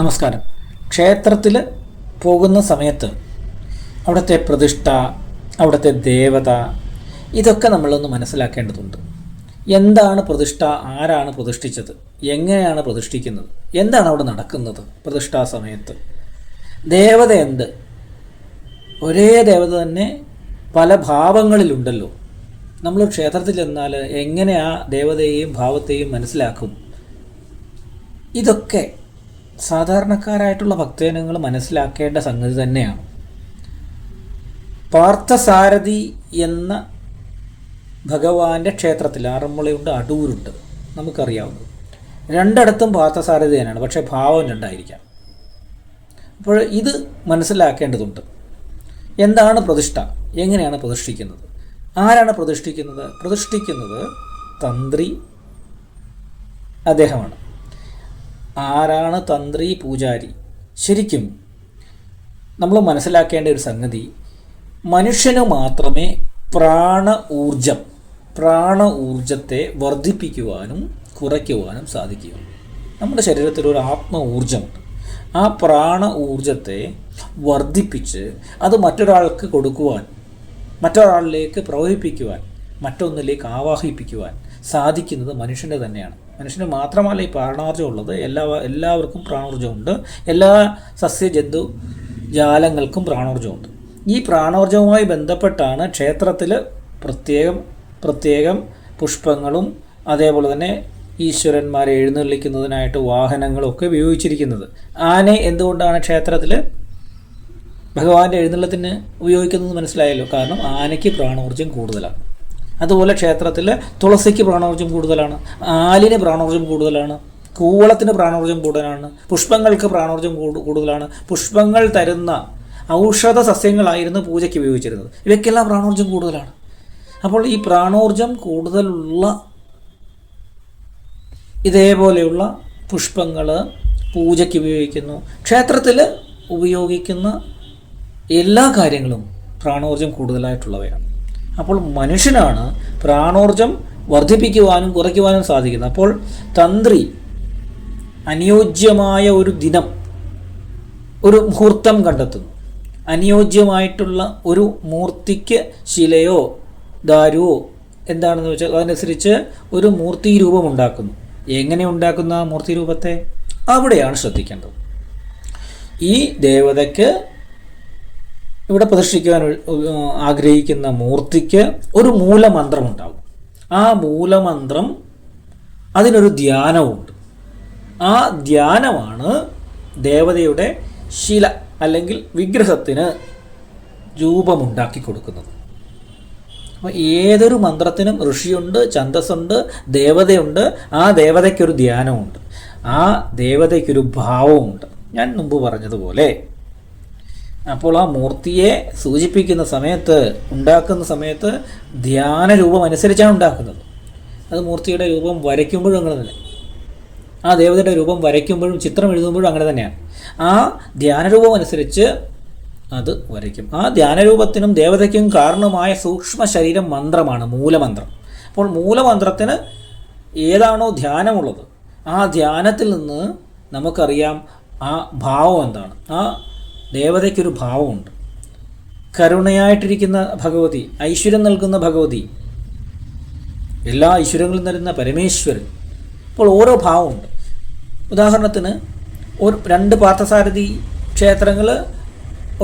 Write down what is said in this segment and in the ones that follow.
നമസ്കാരം. ക്ഷേത്രത്തിൽ പോകുന്ന സമയത്ത് അവിടുത്തെ പ്രതിഷ്ഠ അവിടുത്തെ ദേവത ഇതൊക്കെ നമ്മളൊന്ന് മനസ്സിലാക്കേണ്ടതുണ്ട്. എന്താണ് പ്രതിഷ്ഠ ആരാണ് പ്രതിഷ്ഠിച്ചത് എങ്ങനെയാണ് പ്രതിഷ്ഠിക്കുന്നത് എന്താണ് അവിടെ നടക്കുന്നത് പ്രതിഷ്ഠാ സമയത്ത്? ദേവത എന്ത്? ഒരേ ദേവത തന്നെ പല ഭാവങ്ങളിലുണ്ടല്ലോ. നമ്മൾ ക്ഷേത്രത്തിൽ ചെന്നാൽ എങ്ങനെ ആ ദേവതയെയും ഭാവത്തെയും മനസ്സിലാക്കും? ഇതൊക്കെ സാധാരണക്കാരായിട്ടുള്ള ഭക്തജനങ്ങൾ മനസ്സിലാക്കേണ്ട സംഗതി തന്നെയാണ്. പാർത്ഥസാരഥി എന്ന ഭഗവാന്റെ ക്ഷേത്രത്തിൽ ആറന്മുളയുണ്ട് അടൂരുണ്ട് നമുക്കറിയാവുന്നത്. രണ്ടിടത്തും പാർത്ഥസാരഥി തന്നെയാണ് പക്ഷേ ഭാവം രണ്ടായിരിക്കാം. അപ്പോൾ ഇത് മനസ്സിലാക്കേണ്ടതുണ്ട്. എന്താണ് പ്രതിഷ്ഠ? എങ്ങനെയാണ് പ്രതിഷ്ഠിക്കുന്നത്? ആരാണ് പ്രതിഷ്ഠിക്കുന്നത്? പ്രതിഷ്ഠിക്കുന്നത് തന്ത്രി അദ്ദേഹമാണ്. ആരാണ് തന്ത്രി പൂജാരി? ശരിക്കും നമ്മൾ മനസ്സിലാക്കേണ്ട ഒരു സംഗതി മനുഷ്യന് മാത്രമേ പ്രാണ ഊർജം പ്രാണ ഊർജത്തെ വർദ്ധിപ്പിക്കുവാനും കുറയ്ക്കുവാനും സാധിക്കുകയുള്ളൂ നമ്മുടെ ശരീരത്തിൽ ഒരു ആത്മ ഊർജമുണ്ട് ആ പ്രാണ ഊർജത്തെ വർദ്ധിപ്പിച്ച് അത് മറ്റൊരാൾക്ക് കൊടുക്കുവാൻ മറ്റൊരാളിലേക്ക് പ്രവഹിപ്പിക്കുവാൻ മറ്റൊന്നിലേക്ക് ആവാഹിപ്പിക്കുവാൻ സാധിക്കുന്നത് മനുഷ്യന്റെ തന്നെയാണ്. മനുഷ്യന് മാത്രമല്ല ഈ പ്രാണോർജം ഉള്ളത്. എല്ലാ എല്ലാവർക്കും പ്രാണോർജമുണ്ട് എല്ലാ സസ്യജന്തു ജാലങ്ങൾക്കും പ്രാണോർജമുണ്ട് ഈ പ്രാണോർജവുമായി ബന്ധപ്പെട്ടാണ് ക്ഷേത്രത്തിൽ പ്രത്യേകം പ്രത്യേകം പുഷ്പങ്ങളും അതേപോലെ തന്നെ ഈശ്വരന്മാരെ എഴുന്നള്ളിക്കുന്നതിനായിട്ട് വാഹനങ്ങളൊക്കെ ഉപയോഗിച്ചിരിക്കുന്നത്. ആനെ എന്തുകൊണ്ടാണ് ക്ഷേത്രത്തിൽ ഭഗവാന്റെ എഴുന്നള്ളത്തിന് ഉപയോഗിക്കുന്നത് മനസ്സിലായല്ലോ? കാരണം ആനയ്ക്ക് പ്രാണോർജം കൂടുതലാണ്. അതുപോലെ ക്ഷേത്രത്തിൽ തുളസിക്ക് പ്രാണോർജം കൂടുതലാണ് ആലിന് പ്രാണോർജം കൂടുതലാണ് കൂവളത്തിന് പ്രാണോർജം കൂടുതലാണ് പുഷ്പങ്ങൾക്ക് പ്രാണോർജം കൂടുതലാണ്. പുഷ്പങ്ങൾ തരുന്ന ഔഷധ സസ്യങ്ങളായിരുന്നു പൂജയ്ക്ക് ഉപയോഗിച്ചിരുന്നത്. ഇവയ്ക്കെല്ലാം പ്രാണോർജം കൂടുതലാണ്. അപ്പോൾ ഈ പ്രാണോർജം കൂടുതലുള്ള ഇതേപോലെയുള്ള പുഷ്പങ്ങൾ പൂജയ്ക്ക് ഉപയോഗിക്കുന്നു. ക്ഷേത്രത്തിൽ ഉപയോഗിക്കുന്ന എല്ലാ കാര്യങ്ങളും പ്രാണോർജം കൂടുതലായിട്ടുള്ളവയാണ്. അപ്പോൾ മനുഷ്യനാണ് പ്രാണോർജം വർദ്ധിപ്പിക്കുവാനും കുറയ്ക്കുവാനും സാധിക്കുന്നത്. അപ്പോൾ തന്ത്രി അനുയോജ്യമായ ഒരു ദിനം ഒരു മുഹൂർത്തം കണ്ടെത്തുന്നു. അനുയോജ്യമായിട്ടുള്ള ഒരു മൂർത്തിക്ക് ശിലയോ ദാരുവോ എന്താണെന്ന് വെച്ചാൽ അതനുസരിച്ച് ഒരു മൂർത്തി രൂപം ഉണ്ടാക്കുന്നു. എങ്ങനെ ഉണ്ടാക്കുന്ന ആ മൂർത്തി രൂപത്തെ? അവിടെയാണ് ശ്രദ്ധിക്കേണ്ടത്. ഈ ദേവതയ്ക്ക് ഇവിടെ പ്രതിഷ്ഠിക്കുവാൻ ആഗ്രഹിക്കുന്ന മൂർത്തിക്ക് ഒരു മൂലമന്ത്രം ഉണ്ടാവും ആ മൂലമന്ത്രം അതിനൊരു ധ്യാനമുണ്ട് ആ ധ്യാനമാണ് ദേവതയുടെ ശില അല്ലെങ്കിൽ വിഗ്രഹത്തിന് രൂപമുണ്ടാക്കി കൊടുക്കുന്നത്. അപ്പോൾ ഏതൊരു മന്ത്രത്തിനും ഋഷിയുണ്ട് ഛന്തസ്സുണ്ട് ദേവതയുണ്ട് ആ ദേവതയ്ക്കൊരു ധ്യാനമുണ്ട് ആ ദേവതയ്ക്കൊരു ഭാവമുണ്ട് ഞാൻ മുമ്പ് പറഞ്ഞതുപോലെ അപ്പോൾ ആ മൂർത്തിയെ സൂചിപ്പിക്കുന്ന സമയത്ത് ഉണ്ടാക്കുന്ന സമയത്ത് ധ്യാന രൂപം അനുസരിച്ചാണ് ഉണ്ടാക്കുന്നത്. അത് മൂർത്തിയുടെ രൂപം വരയ്ക്കുമ്പോഴും അങ്ങനെ തന്നെ. ആ ദേവതയുടെ രൂപം വരയ്ക്കുമ്പോഴും ചിത്രം എഴുതുമ്പോഴും അങ്ങനെ തന്നെയാണ്. ആ ധ്യാനരൂപം അനുസരിച്ച് അത് വരയ്ക്കും. ആ ധ്യാനരൂപത്തിനും ദേവതയ്ക്കും കാരണമായ സൂക്ഷ്മ ശരീരം മന്ത്രമാണ് മൂലമന്ത്രം. അപ്പോൾ മൂലമന്ത്രത്തിന് ഏതാണോ ധ്യാനമുള്ളത് ആ ധ്യാനത്തിൽ നിന്ന് നമുക്കറിയാം ആ ഭാവം എന്താണ്. ആ ദേവതയ്ക്കൊരു ഭാവമുണ്ട്. കരുണയായിട്ടിരിക്കുന്ന ഭഗവതി ഐശ്വര്യം നൽകുന്ന ഭഗവതി എല്ലാ ഐശ്വര്യങ്ങളും തരുന്ന പരമേശ്വരൻ അപ്പോൾ ഓരോ ഭാവമുണ്ട്. ഉദാഹരണത്തിന് ഒരു രണ്ട് പാർത്ഥസാരഥി ക്ഷേത്രങ്ങൾ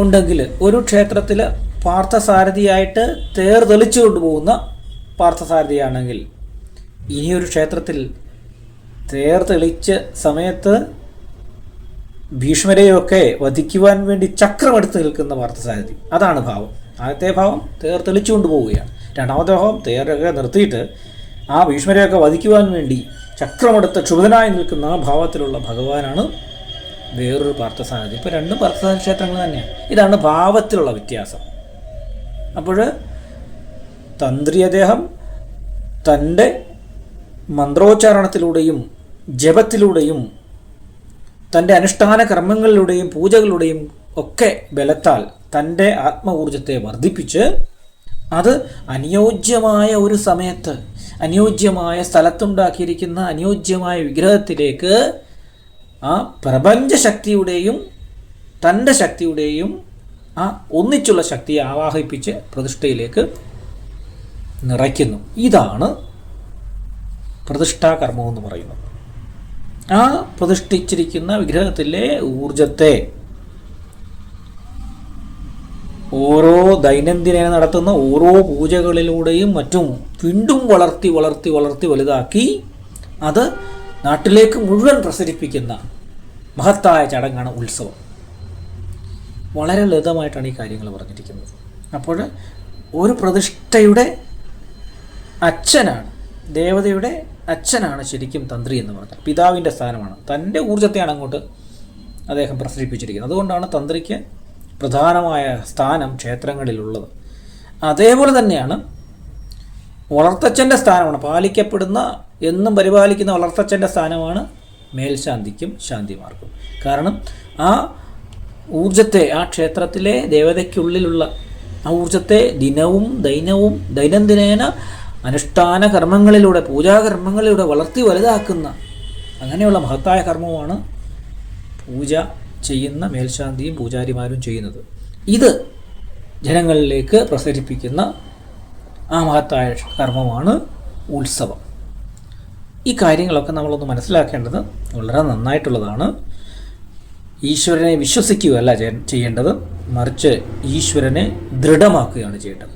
ഉണ്ടെങ്കിൽ ഒരു ക്ഷേത്രത്തിൽ പാർത്ഥസാരഥിയായിട്ട് തേർ തെളിച്ചു കൊണ്ടുപോകുന്ന പാർത്ഥസാരഥിയാണെങ്കിൽ ഇനിയൊരു ക്ഷേത്രത്തിൽ തേർ തെളിച്ച സമയത്ത് ഭീഷ്മരെയൊക്കെ വധിക്കുവാൻ വേണ്ടി ചക്രമെടുത്ത് നിൽക്കുന്ന പാർത്ഥസാരഥി അതാണ് ഭാവം. ആദ്യത്തെ ഭാവം തേർ തെളിച്ചുകൊണ്ട് പോവുകയാണ്. രണ്ടാമത്തെ ഭാവം തേരൊക്കെ നിർത്തിയിട്ട് ആ ഭീഷ്മരെയൊക്കെ വധിക്കുവാൻ വേണ്ടി ചക്രമെടുത്ത് ക്ഷുഭിതനായി നിൽക്കുന്ന ആ ഭാവത്തിലുള്ള ഭഗവാനാണ് വേറൊരു പാർത്ഥസാരഥി ഇപ്പോൾ രണ്ടും പാർത്ഥസാരഥി ക്ഷേത്രങ്ങൾ തന്നെയാണ്. ഇതാണ് ഭാവത്തിലുള്ള വ്യത്യാസം. അപ്പോൾ തന്ത്രി അദ്ദേഹം തന്റെ മന്ത്രോച്ചാരണത്തിലൂടെയും ജപത്തിലൂടെയും തന്റെ അനുഷ്ഠാന കർമ്മങ്ങളിലൂടെയും പൂജകളിലൂടെയും ഒക്കെ ബലത്താൽ തന്റെ ആത്മ ഊർജത്തെ വർദ്ധിപ്പിച്ച് അത് അനുയോജ്യമായ ഒരു സമയത്ത് അനുയോജ്യമായ സ്ഥലത്തുണ്ടാക്കിയിരിക്കുന്ന അനുയോജ്യമായ വിഗ്രഹത്തിലേക്ക് ആ പ്രപഞ്ചശക്തിയുടെയും തന്റെ ശക്തിയുടെയും ആ ഒന്നിച്ചുള്ള ശക്തിയെ ആവാഹിപ്പിച്ച് പ്രതിഷ്ഠയിലേക്ക് നിറയ്ക്കുന്നു. ഇതാണ് പ്രതിഷ്ഠാകർമ്മം എന്ന് പറയുന്നത്. ആ പ്രതിഷ്ഠിച്ചിരിക്കുന്ന വിഗ്രഹത്തിലെ ഊർജത്തെ ഓരോ ദൈനംദിന നടത്തുന്ന ഓരോ പൂജകളിലൂടെയും മറ്റും വീണ്ടും വളർത്തി വളർത്തി വളർത്തി വലുതാക്കി അത് നാട്ടിലേക്ക് മുഴുവൻ പ്രസരിപ്പിക്കുന്ന മഹത്തായ ചടങ്ങാണ് ഉത്സവം. വളരെ ലളിതമായിട്ടാണ് ഈ കാര്യങ്ങൾ പറഞ്ഞിരിക്കുന്നത്. അപ്പോൾ ഒരു പ്രതിഷ്ഠയുടെ അച്ഛനാണ് ദേവതയുടെ അച്ഛനാണ് ശരിക്കും തന്ത്രി എന്ന് പറഞ്ഞാൽ പിതാവിന്റെ സ്ഥാനമാണ്. തന്റെ ഊർജത്തെയാണ് അങ്ങോട്ട് അദ്ദേഹം പ്രസരിപ്പിച്ചിരിക്കുന്നത്. അതുകൊണ്ടാണ് തന്ത്രിക്ക് പ്രധാനമായ സ്ഥാനം ക്ഷേത്രങ്ങളിലുള്ളത്. അതേപോലെ തന്നെയാണ് വളർത്തച്ഛന്റെ സ്ഥാനമാണ്. പാലിക്കപ്പെടുന്ന എന്നും പരിപാലിക്കുന്ന വളർത്തച്ഛന്റെ സ്ഥാനമാണ് മേൽശാന്തിക്കും ശാന്തിമാർക്കും. കാരണം ആ ഊർജത്തെ ആ ക്ഷേത്രത്തിലെ ദേവതയ്ക്കുള്ളിലുള്ള ആ ഊർജത്തെ ദിനവും ദൈനവും ദൈനംദിനേന അനുഷ്ഠാന കർമ്മങ്ങളിലൂടെ പൂജാകർമ്മങ്ങളിലൂടെ വളർത്തി വലുതാക്കുന്ന അങ്ങനെയുള്ള മഹത്തായ കർമ്മമാണ് പൂജ ചെയ്യുന്ന മേൽശാന്തിയും പൂജാരിമാരും ചെയ്യുന്നത്. ഇത് ജനങ്ങളിലേക്ക് പ്രസരിപ്പിക്കുന്ന ആ മഹത്തായ കർമ്മമാണ് ഉത്സവം. ഈ കാര്യങ്ങളൊക്കെ നമ്മളൊന്ന് മനസ്സിലാക്കേണ്ടത് വളരെ നന്നായിട്ടുള്ളതാണ്. ഈശ്വരനെ വിശ്വസിക്കുകയല്ല ചെയ്യേണ്ടത്. മറിച്ച് ഈശ്വരനെ ദൃഢമാക്കുകയാണ് ചെയ്യേണ്ടത്.